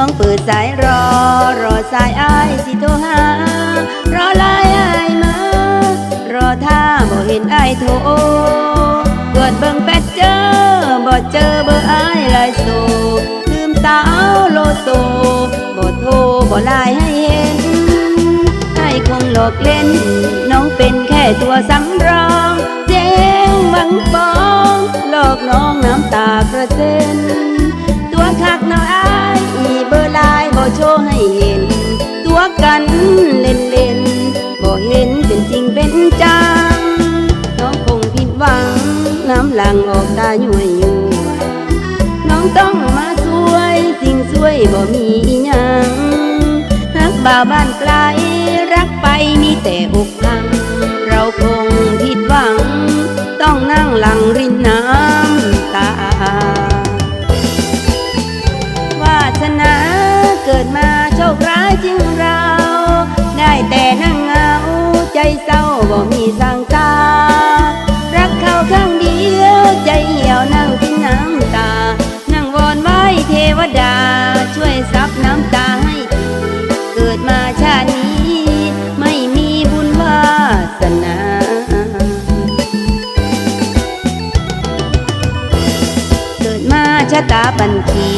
องเปิดสายรอ รอสายอายสิโทรหา รอลายอายมา รอถ้าบ่เห็นอายโทรเปิดเบิ่งแปดเจอบ่เจอเบอร์อายลายโซลืมสาวโลโซบ่โทรบ่ไลายให้เห็นให้คงหลอกเล่น น้องเป็นแค่ตัวสำรองเจ๊งบังปอง หลอกน้องน้ำตากระเซ็นตัวคักน้อยอาย เบอร์ไลน์บ่โชว์ให้เห็น ตัวกันเล่นเล่นๆบ่เห็นเป็นจริงเป็นจัง น้องคงผิดหวัง น้ำหลังออกตาหน่วยอยู่ น้องต้องมาช่วยสิ่งช่วยบ่มีอิหยังรักบ่าวบ้านไกลรักไปมีแต่อก ชะตาบันที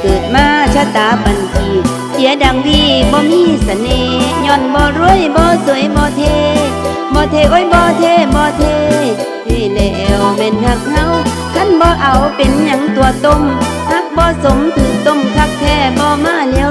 เกิดมาชะตาบันทีเสียดังดีบ่มีเสน่ห์ย้อนบ่รวยบ่สวยบ่เทบ่เทโอ้ยบ่เทบ่เทเท่แล้วเม่นหักเฮาคันบ่เอาเป็นหยังตัวต้มหักบ่สมถือต้มคักแท้บ่มาแล้ว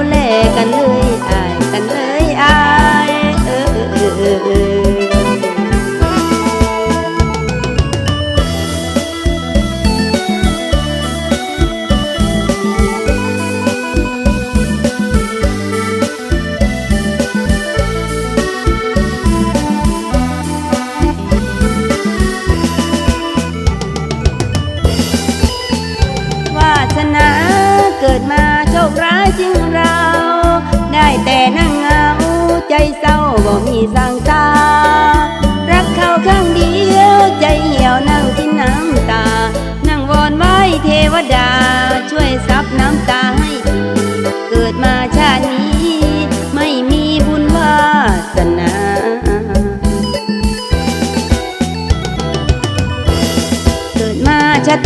ดมาโชคร้ายจริงเรา ได้แต่นั่งเหงาใจเศร้าบ่มีสังตา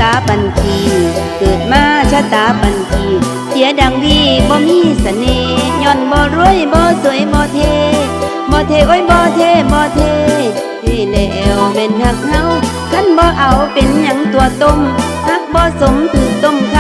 ตาปันทีเกิดมาชะตาปันทีเสียดังดีบ่มีเสน่ห์ย้อนบ่รวยบ่สวยบ่เทบ่เทโอ้ยบ่เทบ่เทเท่แล้วเป็นหักเฮาคันบ่เอาเป็นหยังตัวต้มหักบ่สมถือต้มค